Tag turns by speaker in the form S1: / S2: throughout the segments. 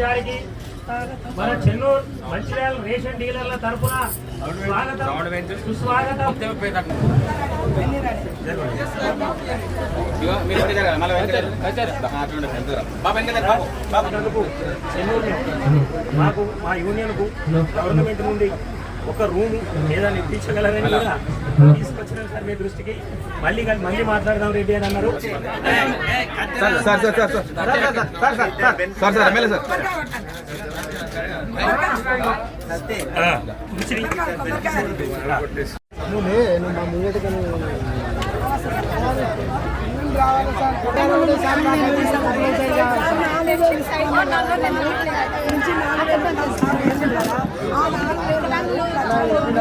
S1: గారికి మన చెన్నూరు మంచిర్యాల రేషన్ డీలర్ల తరఫున స్వాగతం. సుస్వాగతం. చెన్నూరులో మాకు మా యూనియన్కు గవర్నమెంట్ నుండి ఒక రూమ్ ఏదైనా ఇప్పించగలరని కూడా తీసుకొచ్చినాం సార్ మీ దృష్టికి మళ్ళీ కానీ మళ్ళీ మాట్లాడదాం రెడ్డి అని అన్నారు
S2: సార్ సార్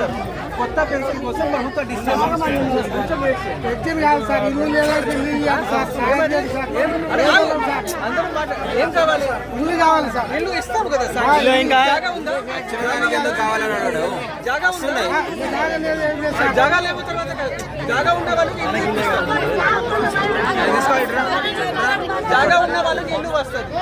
S1: మీటర్
S3: కొత్త పెన్షన్ కోసం ప్రభుత్వ
S4: డిస్ట్రిబ్యూషన్ సార్
S3: ఏం కావాలి
S4: ఇల్లు కావాలి సార్
S3: ఇల్లు ఇస్తాం కదా సార్ జాగా ఉందా కావాలన్నాడు జాగా ఉందా
S4: జాగా
S3: లేకపోతే జాగా ఉన్న వాళ్ళకి ఇల్లు జాగా ఉన్న వాళ్ళకి ఇల్లు వస్తుంది